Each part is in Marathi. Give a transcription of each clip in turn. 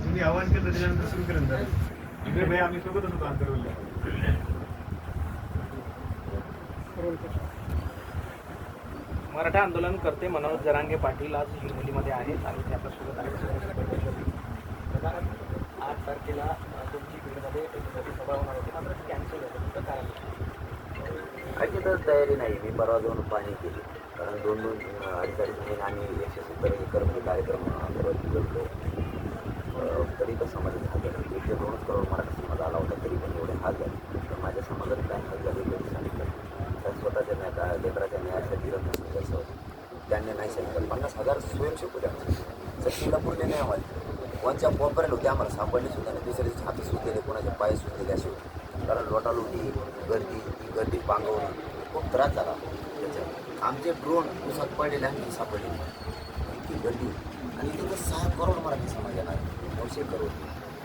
तुम्ही आव्हान केलं त्याच्यानंतर सुरू केलं इकडे भाई आम्ही सोबतच होतो आंतरवल्या मराठा आंदोलन करते मनोज जरांगे पाटील आज हिंगोलीमध्ये आहेत आणि ते आपल्यासोबत आहेत. आठ तारखेला तुमची बीडमध्ये सभा होणार होती. मात्र कॅन्सल झाली कारण? अजिबात तयारी नाही. मी परवा दोन पाणी केली कारण दोन दोन अडीच अडीच महिने आम्ही एकशे सत्तर एकर कार्यक्रम अंतर्गत करतो तरी पण समाजात हाल झाला. एकशे दोनच करोड मराठा समाज आला होता तरी पण एवढे हात झाले. तर माझ्या समाजात काय हात झाले कधी सांगितलं तर स्वतःच्या न्याय लेकराच्या न्यायासाठी रत्न संघर्ष होते त्यांनी नाही सांगितलं. पन्नास हजार स्वयंसेवक होते आमचे. सचिनला पुरले नाही आम्हाला कोणच्या पॉपरेल होते आम्हाला सापडले सुद्धा नाही. दुसऱ्याचे हात सुटलेले कोणाचे पाय सुटलेले असे होते. कारण लोटालोटी गर्दी गर्दी पांगवणं खूप त्रास झाला. त्याच्यात आमचे ड्रोन उसात पडलेले आम्ही सापडले इतकी गर्दी आणि तिथं सहा करोड मराठी समाज येणार. नऊशे करोड.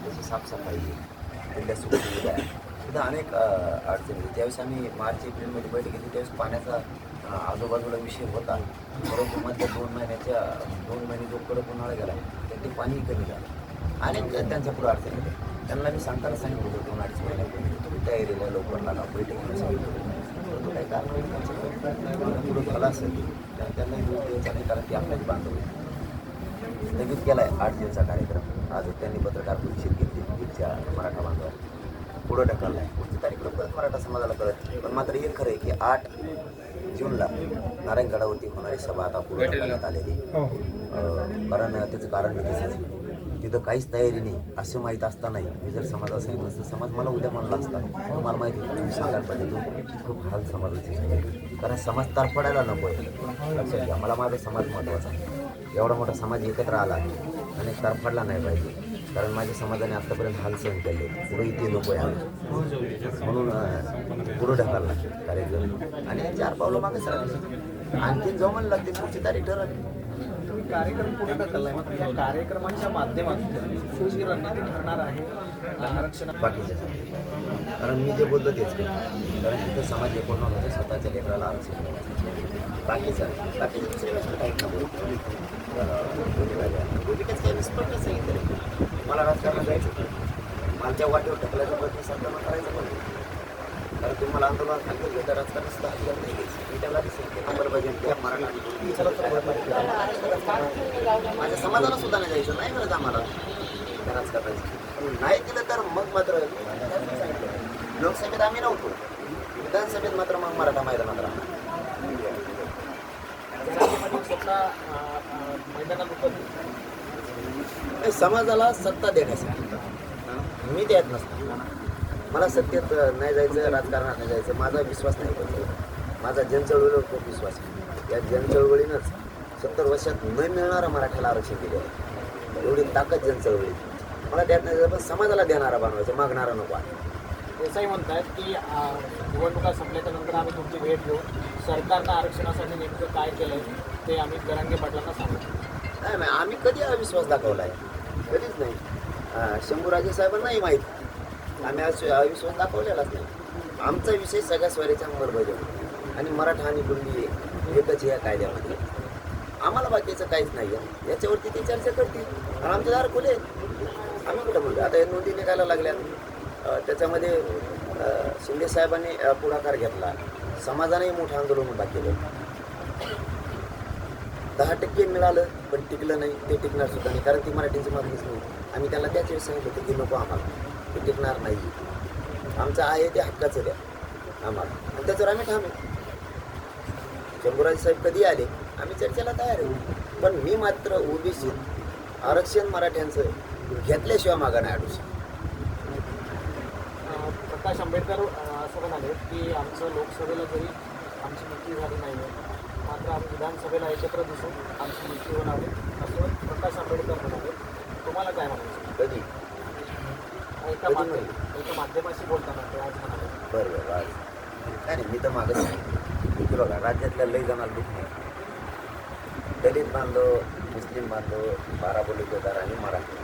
जशी साफसफाई जिल्ह्यात सुविधा सुद्धा अनेक अडचणी त्यावेळेस आम्ही मार्च एप्रिलमध्ये बैठक घेतली त्यावेळेस पाण्याचा आजूबाजूला विषय होता. परंतु मधल्या दोन महिन्याच्या दोन महिने जो कडक उन्हाळा गेला तर ते पाणी कमी झालं. आणि त्यांच्या पुढे अडचणी त्यांना मी सांगताना सांगितलं होतं दोन अडीच तुम्ही तयारीला लवकर लागा बैठक घेऊन सांगितलं होतं. परंतु काही कारण नाही त्यांचं पुढं झालं असेल तर त्यांना विरोध द्यायचा नाही कारण ते आपल्याच बांधव. स्थगित केला आहे आठ दिवसाचा कार्यक्रम आज त्यांनी पत्रकार परिषद घेतली बीडच्या मराठा बांधवांनी पुढं ढकलला आहे पुढची तारीख लवकरच मराठा समाजाला कळत पण मात्र एक खरं आहे की आठ जूनला नारायणगडावरती होणारी सभा आता पुढे ढकलण्यात आलेली. अं, कारण त्याचं कारण. तिथं काहीच तयारी नाही असं माहीत असतानाही मी जर समाजाला सांगितलं असतं समाज मला उद्या म्हणला असता मला माहिती आहे, तुम्ही सांगायला पाहिजे तो खूप हाल समाजाचे कारण समाज तरफडायला नको आहे. लक्षात घ्या मला माझा समाज महत्त्वाचा आहे. एवढा मोठा समाज एकत्र आला आहे आणि तरफडला नाही पाहिजे. कारण माझ्या समाजाने आतापर्यंत हाल सहन केले. पुढे इथे नको आहे म्हणून अं, पुढं ढकलला. कार्यक्रम आणि चार पावलं मागे सर आणखी जाऊ म्हणलं लागते पुढची तारीख ठरवली. कार्यक्रम पुढे ढकललाय मात्र या कार्यक्रमाच्या माध्यमातून जी रणनीती ठरणार आहे. आरक्षण बाकीच्या कारण मी जे बोललो तेच कारण तिथं समाज एकोणनव्वद होते स्वतःच्या लेकराला आरक्षण बाकीचं बाकीचं काही सांगितलं मला राजकारणात जायचं मालच्या वाटेवर ढकलायचा प्रयत्न सरकारला करायचा पण. तर तुम्हाला आंदोलन सांगितलं घेता रस्ता रस्ता नाही मी त्याला नंबर पाहिजे मराठा माझ्या समाजाला सुद्धा नाही जायचं नाही मिळत आम्हाला. घराच करायचं नाही दिलं तर मग मात्र लोकसभेत आम्ही नव्हतो. विधानसभेत मात्र मग मराठा मैदानात राहणार. समाजाला सत्ता देण्यासाठी. मी देत नसतो. मला सत्तेत नाही जायचं राजकारणात नाही जायचं माझा विश्वास नाही. पडतो माझा जनचळवळीवर खूप विश्वास आहे. या जनचळवळीनंच सत्तर वर्षात न मिळणारं मराठ्याला आरक्षण दिलं आहे. एवढी ताकद जनचळवळी मला त्यात नाही पण समाजाला देणारा बनवायचं मागणारा नको आहे. देसाई म्हणतायत की निवडणुका संपल्याच्या नंतर आम्ही तुमची भेट घेऊ. सरकारनं आरक्षणासाठी नेमकं काय केलंय ते आम्ही जरांगे पाटलांना सांगू. नाही नाही आम्ही कधी अविश्वास दाखवला आहे कधीच नाही. शंभूराजे साहेबांनाही माहीत. आम्ही आज अविश्वास दाखवलेलाच नाही. आमचा विषय सगळ्या स्वराच्या अंमलबजावणी आणि मराठा आणि कुणबी एकच या कायद्यामध्ये. आम्हाला बाकीचं काहीच नाही आहे याच्यावरती ते चर्चा करतील. आणि आमचे दार खुले आम्ही कुठं बोलतो आता हे नोंदी निघायला लागल्या त्याच्यामध्ये शिंदे साहेबांनी पुढाकार घेतला. समाजानेही मोठं आंदोलन उभा केलं. दहा टक्के मिळालं पण टिकलं नाही. ते टिकणार सुद्धा नाही. कारण ती मराठीची मागणीच नाही. आम्ही त्याला त्याच वेळेस सांगितलं होतं की नको आम्हाला. टिकणार नाही. आमचं आहे ते हक्काचं द्या आम्हाला. आणि त्याच्यावर आम्ही ठाम आहे. शंभूराज साहेब कधी आले? आम्ही चर्चेला तयार आहे. पण मी मात्र ओबीसीत आरक्षण मराठ्यांचं घेतल्याशिवाय मागा नाही अडू शकत. प्रकाश आंबेडकर असं म्हणाले की आमचं लोकसभेला जरी आमची नियुक्ती झाली नाही आहे मात्र आम्ही विधानसभेला एकत्र दिसून आमची नियुक्ती होणार आहे असं प्रकाश आंबेडकर म्हणाले. तुम्हाला काय म्हणायचं? कधी? एका कधी माध्यम म्हणाले? एका माध्यमाशी बोलताना ते आज म्हणाले. बरं बरं आज काय नाही मी तर मागच नाही. की बघा राज्यातल्या लई जणांना दुःख नाही दलित बांधव मुस्लिम बांधव बारा बलुतेदार आणि मराठी.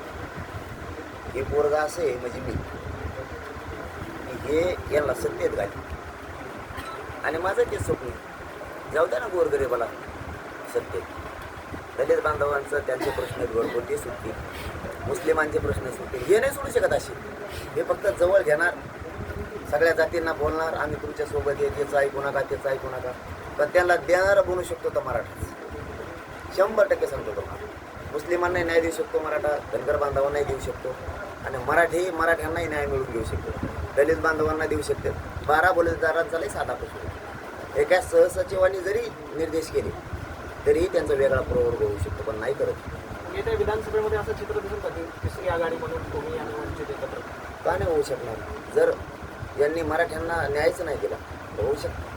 हे पोरगा असे आहे म्हणजे मी. की हे यांना सत्तेत घाली आणि माझं ते स्वप्न आहे. जाऊ द्या ना गोरगरीबाला सत्तेत. दलित बांधवांचं त्यांचे प्रश्न घरगुती सुटतील. मुस्लिमांचे प्रश्न सुटतील हे नाही सोडू शकत असे. हे फक्त जवळ घेणार. सगळ्या जातींना बोलणार. आम्ही तुमच्यासोबत आहे. त्याचं ऐकू नका त्याचं ऐकू नका. पण त्यांना देणारा बनू शकतो तो मराठाच शंभर टक्के सांगतो तुम्हाला. मुस्लिमांनाही न्याय देऊ शकतो मराठा. धनगर बांधवांनाही देऊ शकतो. आणि मराठी मराठ्यांनाही न्याय मिळवून घेऊ शकतो. दलित बांधवांना देऊ शकते. बारा बोलतदारांचा साधा प्रश्न एका सहसचिवांनी जरी निर्देश केले तरीही त्यांचा वेगळा प्रवर्ग होऊ शकतो पण नाही करत. येत्या विधानसभेमध्ये असं चित्र दिसून का तिसरी आघाडी म्हणून तुम्ही आणि वंचित एकत्र का नाही होऊ शकणार? जर यांनी मराठ्यांना न्यायच नाही दिला तर होऊ शकतं.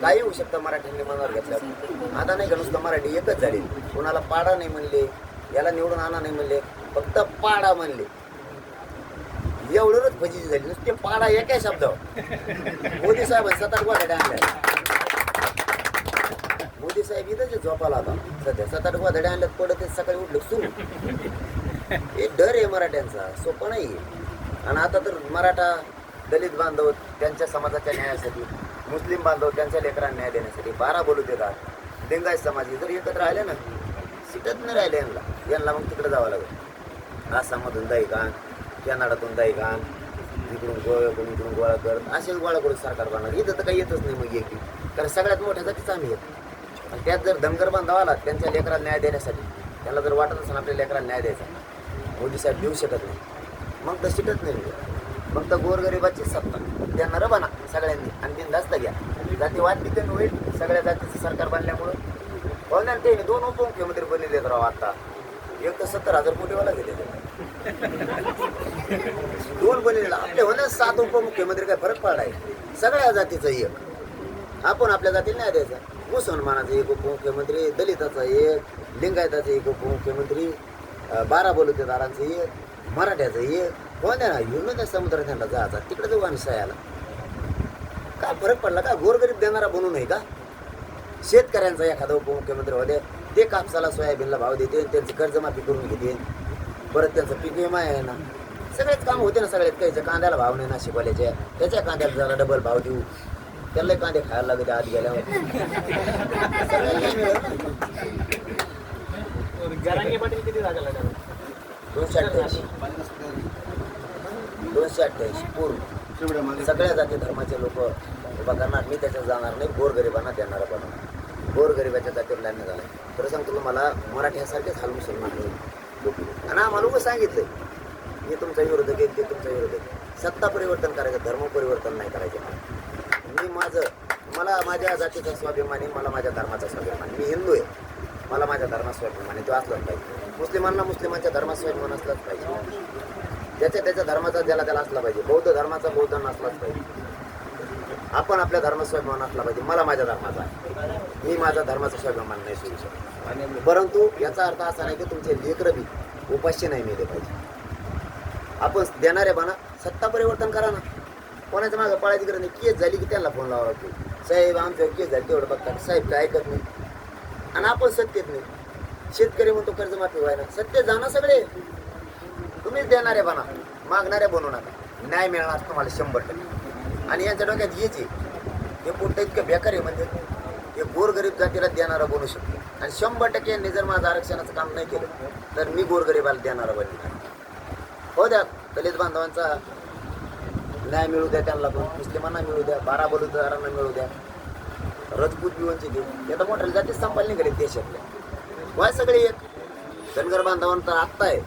काही होऊ शकतं मराठ्यांनी मनावर घेतल्यावर. आता नाही का नुसतं मराठी एकच झाली. कोणाला पाडा नाही म्हणले याला निवडून आणा नाही म्हणले फक्त पाडा म्हणले. एवढंच फजीची झाली. नुसते पाडा एका शब्दावर. मोदी साहेब सात आठ वाट्या आणल्या मोदी साहेब इथं झोपाला आता सध्या सात आठ आणल्यात पडत सकाळी उठलं सुरू. हे डर आहे मराठ्यांचा सोपं नाही आणि आता तर मराठा दलित बांधव त्यांच्या समाजाच्या न्यायासाठी मुस्लिम बांधव त्यांच्या लेकरांना न्याय देण्यासाठी बारा बोलू देतात. लिंगायत समाज हे जर एकत्र आले ना सिटत नाही राहिले यांना यांना मग तिकडे जावं लागेल. आसाममधून दहीगाण कॅनडातून दहीगाण इकडून गोव्याकडून इकडून गोळा करत असेच गोळा करून सरकार बनणार इथं तर काही येतच नाही मग एक. कारण सगळ्यात मोठ्या जातीच आम्ही येतो. आणि त्यात जर धनगर बांधव आला त्यांच्या लेकराला न्याय देण्यासाठी त्याला जर वाटत असेल आपल्या लेकराला न्याय द्यायचा मोदी साहेब देऊ शकत नाही. मग तर शिकत नाही. मग तर गोरगरिबाची सत्ता. देणार बना सगळ्यांनी. आणि बिनधास्त घ्या. जाती वाटली कमी होईल. सगळ्या जातीचं सरकार बनल्यामुळं. हो ना ते दोन उपमुख्यमंत्री बनलेले राव आता. एक तर सत्तर हजार कोटीवाला गेले. दोन बनलेला. आपले होणे सात उपमुख्यमंत्री काय फरक पडलाय. सगळ्या जातीचं एक. आपण आपल्या जातीला न्याय द्यायचा. मुसलमानाचा एक उपमुख्यमंत्री दलिताचा एक लिंगायताचा एक उपमुख्यमंत्री बारा बलुतेदारांचं एक मराठ्याचं एक. हो ना येऊन त्या समुद्रात त्यांना जायचा. तिकडे जाऊ आम्ही सयाला काय फरक पडला का? गोरगरीब देणारा बनू नये का? शेतकऱ्यांचा एखादा उपमुख्यमंत्री होते ते कापसाला सोयाबीनला भाव देते त्यांची कर्जमाफी करून घेते परत त्यांचं पीक विमा आहे ना. सगळेच काम होते ना सगळ्यात काहीचं कांद्याला भाव नाही नाशिकवाल्याच्या त्याच्या कांद्याला जरा डबल भाव देऊ. त्याला कांदे खायला लागते आत गेल्यावर दोनशे अठ्ठ्याऐंशी दोनशे अठ्ठ्याऐंशी पूर्ण सगळ्या जाती धर्माचे लोक उभा करणार मी त्याच्यात जाणार नाही गोरगरिबांना देणारा बनवणार गोरगरिबाच्या जातीवर लढणं झालं खरं सांगतो तुम्हाला मराठ्यासारखेच हाल मुसलमान. लोक. आणि आम्हाला उभं सांगितलंय मी तुमचा विरोधक आहे ते तुमचा विरोधक. सत्ता परिवर्तन करायचं धर्म परिवर्तन नाही करायचं मी माझं मला माझ्या जातीचा स्वाभिमान आहे मला माझ्या धर्माचा स्वाभिमान. मी हिंदू आहे. मला माझ्या धर्मात स्वाभिमान. आहे तो असलाच पाहिजे. मुस्लिमांना मुस्लिमांच्या धर्मात स्वाभिमान असलाच पाहिजे. ज्याच्या त्याच्या धर्माचा ज्याला त्याला असला पाहिजे. बौद्ध धर्माचा बौद्ध नसलाच पाहिजे. आपण आपल्या धर्माचा स्वाभिमान असला पाहिजे. मला माझ्या धर्माचा मी माझा धर्माचा स्वाभिमान नाही सोडू शकतो. परंतु याचा अर्थ असा नाही की तुमचे लेकर बी उपाशी नाही मिळले पाहिजे. आपण देणारे बना सत्ता परिवर्तन करा ना. कोणाच्या मागं पळायची गरज नाही. केस झाली की त्यांना फोन लावा लागतो. साहेब आमच्यावर केस झाली तेवढं बघतात. साहेब ते ऐकत नाही. आणि आपण सत्यत नाही. शेतकरी म्हणतो कर्जमाफी व्हायला. सत्य जाणं सगळे. तुम्हीच देणारे बना. मागणारे बनू नका. न्याय मिळणार तुम्हाला शंभर टक्के. आणि यांच्या डोक्यात हेच आहे. हे पोट इतकं बेकार आहे म्हणजे. हे गोरगरीब जातीला देणारा बनू शकतो. आणि शंभर टक्के यांनी जर माझं आरक्षणाचं काम नाही केलं तर मी गोरगरिबाला देणारा बनणार हो द्या दलित बांधवांचा न्याय मिळू द्या त्यांना पण मुस्लिमांना मिळू द्या बारा बलुतदारांना मिळू द्या. रजपूत बिवनचे दे या तर मोठ्या जातीच संपायला निघाले देशातल्या. वाय सगळे एक? धनगर बांधवांचा आत्ता आहे.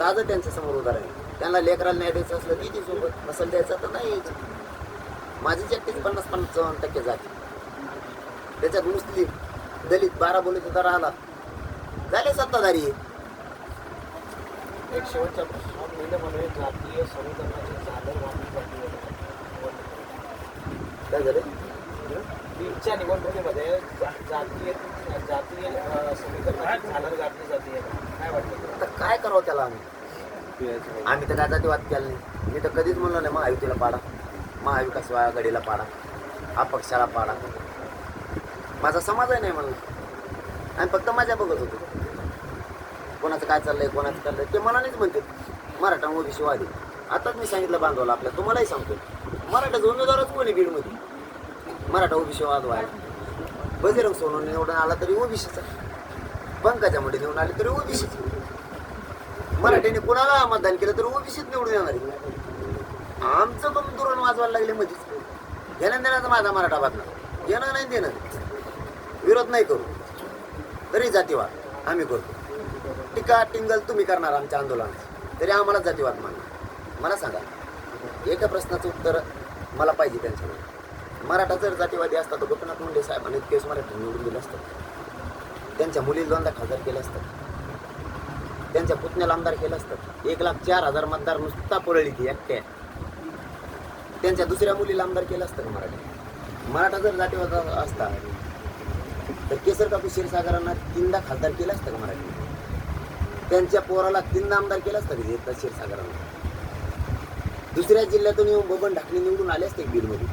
ताजं त्यांच्यासमोर उदाहरण आहे त्यांना लेकराला न्याय द्यायचं असलं ती सोबत नसेल द्यायचं तर नाही. यायचं माझी एकटीच पन्नास पन्नास टक्के जाते. त्याच्यात मुस्लिम दलित बारा बोलीत राहिला झाले सत्ताधारी. एक शेवटचा प्रश्न. म्हणजे जातीय समीकरणाची झालर वाटली जाते काय झालं? बीडच्या निवडणुकीमध्ये जा- जातीय जातीय समीकरणाची झालर घातली जाते काय वाटतं आता काय करावं त्याला आम्ही? आम्ही तर काय जातीवाद केला नाही. मी तर कधीच म्हणलो नाही महायुतीला पाडा. महाविकास आघाडीला पाडा. अपक्षाला पाडा. माझा समाजही नाही म्हणलं. आम्ही फक्त माझ्या बघत होतो. कोणाचं काय चाललंय कोणाचं चाललंय ते मनानेच म्हणते. मराठा ओबीसी वादी आताच मी सांगितलं बांधवला आपल्या तुम्हालाही सांगतो मराठाचा उमेदवारच कोणी बीडमध्ये? मराठा ओबीसी वाद व्हायला. बजरंग सोनून निवडून आला तरी ओबीसीचा. पंकजा मुंडे निवडून आले तरी ओबीसीच. मराठीने कुणाला मतदान केलं तरी ओबीसीच निवडून येणार आहे. आमचं पण धोरण वाजवायला लागले मध्येच. घेणं देण्याचा माझा मराठा बातम्या. येणं नाही देणं. विरोध नाही करू. तरी जातीवाद. आम्ही करतो. टीका टिंगल तुम्ही करणार आमच्या आंदोलनात. तरी आम्हाला जातीवाद मानणार मला सांगा एका प्रश्नाचं उत्तर मला पाहिजे त्यांच्याकडे मराठा जर जातीवादी असता तर गोपीनाथ मुंडे साहेबांनी केस मराठी निवडून दिलं असतं. त्यांच्या मुली दोनदा खासदार केलं असतात त्यांच्या पुतण्याला आमदार केलं असतं. एक लाख चार हजार मतदार नुसता पळली ती एकट्या. त्यांच्या दुसऱ्या मुलीला आमदार केलं असतं का मराठा मराठा जर जातीवाद असता तर केसर कापू क्षीरसागरांना तीनदा खासदार केलं असतं का मराठी त्यांच्या पोराला तीनदा आमदार केलाच असतं का? एकदा क्षीरसागरांना. दुसऱ्या जिल्ह्यातून येऊन बबन ढाकणे निवडून आले असते बीडमध्ये.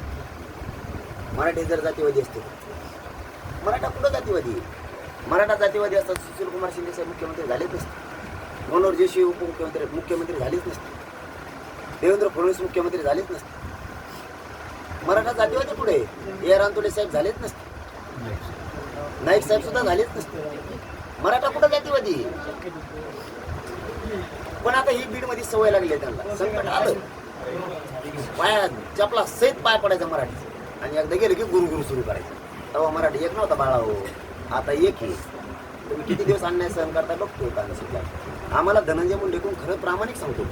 मराठी जर जातीवादी असते मराठा कुठं जातीवादी? आहे? मराठा जातीवादी असतात सुशील कुमार शिंदे साहेब मुख्यमंत्री झालेच नसते. मनोहर जोशी उपमुख्यमंत्री मुख्यमंत्री झालेच नसते. देवेंद्र फडणवीस मुख्यमंत्री झालेच नसते. मराठा जातीवादी पुढे ए रानतोडे साहेब झालेच नसते. नाईक साहेब सुद्धा झालेच नसते. मराठा कुठं जातीवादी आहे? पण आता ही बीडमध्ये सवय लागली आहे त्यांना. संकट आलं. पाया चपला सहित पाय पडायचा मराठी. आणि एकदा गेलं की गुरु गुरु सुरू करायचं. तेव्हा मराठी एक नव्हता बाळा हो. आता एक आहे. तुम्ही किती दिवस अन्याय सहन करता बघतो का सुद्धा आम्हाला धनंजय मुंडेकडून खरं प्रामाणिक सांगतो.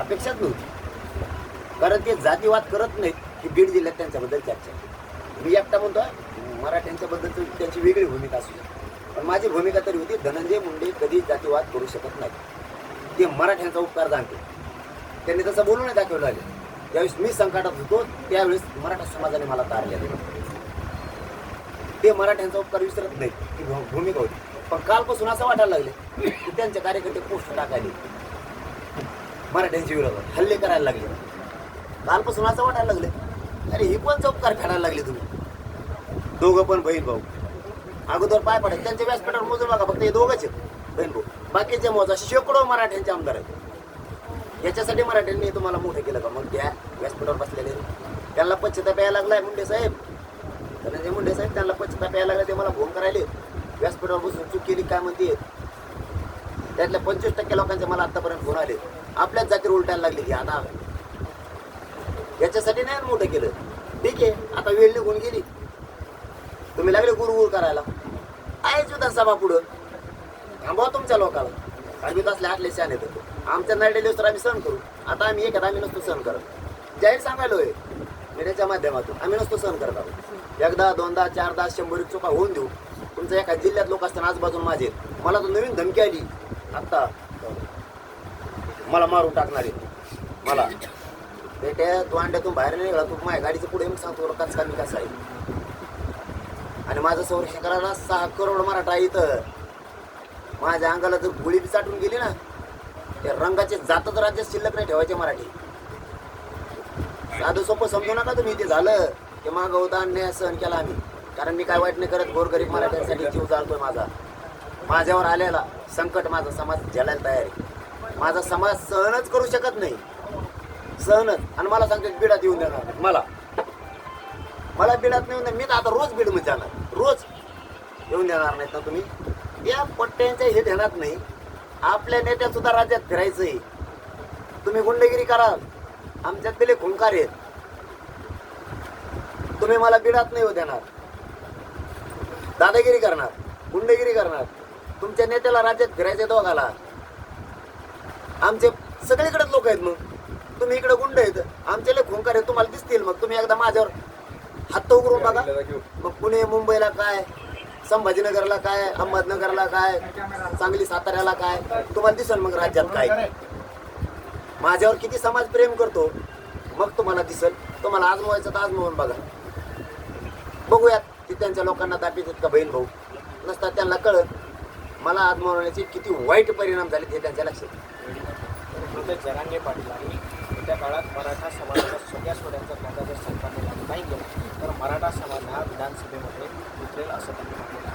अपेक्षाच नव्हती. कारण ते जातीवाद करत नाहीत की बीड जिल्ह्यात त्यांच्याबद्दल चर्चा. मी एकटा म्हणतो मराठ्यांच्याबद्दल त्यांची वेगळी भूमिका असू पण माझी भूमिका तरी होती धनंजय मुंडे कधी जातीवाद करू शकत नाही ते मराठ्यांचा उपकार जाणते त्यांनी तसं बोलू नाही दाखवलं आले त्यावेळेस मी संकटात होतो त्यावेळेस मराठा समाजाने मला तारले ते मराठ्यांचा उपकार विसरत नाही ही भू- भूमिका होती. पण कालपासून असं वाटायला लागले की त्यांचे कार्यकर्ते पोस्ट टाकायले. मराठ्यांच्या विरोधात हल्ले करायला लागले. कालपासून असं वाटायला लागले अरे ही पण उपकार खेळायला लागले तुम्ही? दोघं पण बहीण भाऊ. अगोदर पाय पडत त्यांच्या व्यासपीठावर मोजून बघा फक्त हे दोघंच आहेत. बहीण भाऊ बाकीचे मोजा शेकडो मराठ्यांचे आमदार आहेत. याच्यासाठी मराठ्यांनी तुम्हाला मोठं केलं का? मग त्या व्यासपीठावर बसलेले. त्यांना पश्चिताप यायला लागलाय मुंडे साहेब. धनंजय मुंडे साहेब त्यांना पश्चिताप यायला लागला ते मला फोन करायले. व्यासपीठावर बसून चूक केली काय म्हणते? त्यातल्या पंचवीस टक्के लोकांचे मला आतापर्यंत फोन आले. आपल्याच जातीवर उलटायला लागली की आता. याच्यासाठी नाही मोठं केलं. ठीक आहे आता वेळ निघून गेली. तुम्ही लागले गुरुगुर करायला. आहेच विधानसभा पुढं. थांबवा तुमच्या लोकाला. आम्ही असले आटले शान येतो आमच्या नडलेले तर आम्ही सहन करू. आता आम्ही एखादा आम्ही नसतो सहन करत. जाहीर सांगायलोय. मीडियाच्या माध्यमातून आम्ही नसतो सहन करत आहोत. एकदा दोनदा चारदा शंभर चुका होऊन देऊ. तुमच्या एका जिल्ह्यात लोक असताना आजूबाजून माझे मला तर नवीन धमकी आली. आत्ता मला मारून टाकणारे मला. बेटे तू अंड्यातून बाहेर नाही निघाला. तू माझ्या गाडीचं पुढे मग सांगतो कस का मी कसं आहे? आणि माझं संरक्षण करायला सहा करोड मराठा इथं. माझ्या अंगाला जर गोळी बी चाटून गेली ना त्या रंगाचे जातच राज्यात शिल्लक नाही ठेवायचे मराठी. साधं सोपं समजू नका तुम्ही ते झालं. ते मागं होता अन्याय सहन केला आम्ही. कारण मी काय वाईट नाही करत गोरगरीब मराठ्यांसाठी जीव चालतोय माझा. माझ्यावर आलेला संकट माझा समाज झेलायला तयार आहे. माझा समाज सहनच करू शकत नाही. सहनच. आणि मला सांगतो बिडा देऊन देणार. मला. मला बिडात नाही मी तर आता रोज बीड म्हणजे जाणार. रोज. येऊन देणार नाहीत ना तुम्ही. या पट्ट्यांच्या हे ध्यानात नाही. आपल्या नेत्यासुद्धा राज्यात आहे तुम्ही गुंडगिरी करा आमच्यात दिले खुंकार आहेत. तुम्ही मला बिडात नाही हो देणार. दादागिरी करणार. गुंडगिरी करणार. तुमच्या नेत्याला राज्यात फिरायचे दोघाला. आमचे सगळीकडेच लोक आहेत मग. तुम्ही इकडे गुंड आहेत. आमचे लय खुंकार आहेत. तुम्हाला दिसतील मग. तुम्ही एकदा माझ्यावर हात उघडून बघा. मग पुणे मुंबईला काय? संभाजीनगरला काय? अहमदनगरला काय? सांगली साताऱ्याला काय? तुम्हाला दिसेल मग राज्यात काय? माझ्यावर किती समाज प्रेम करतो मग तुम्हाला दिसेल. तुम्हाला आजमवायचं तर आजमवून बघा. बघूयात की त्यांच्या लोकांना दाबीत का बहीण भाऊ? नसता त्यांना कळत मला आजमवण्याचे किती वाईट परिणाम झाले ते त्यांच्या लक्षात. जरांगे पाटील आणि त्या काळात मराठा समाजाचा सगळ्या सोड्यांचा कायदा जर सरकारने नाही गेलं तर मराठा समाज हा विधानसभेमध्ये उतरेल असं त्यांनी म्हटलं.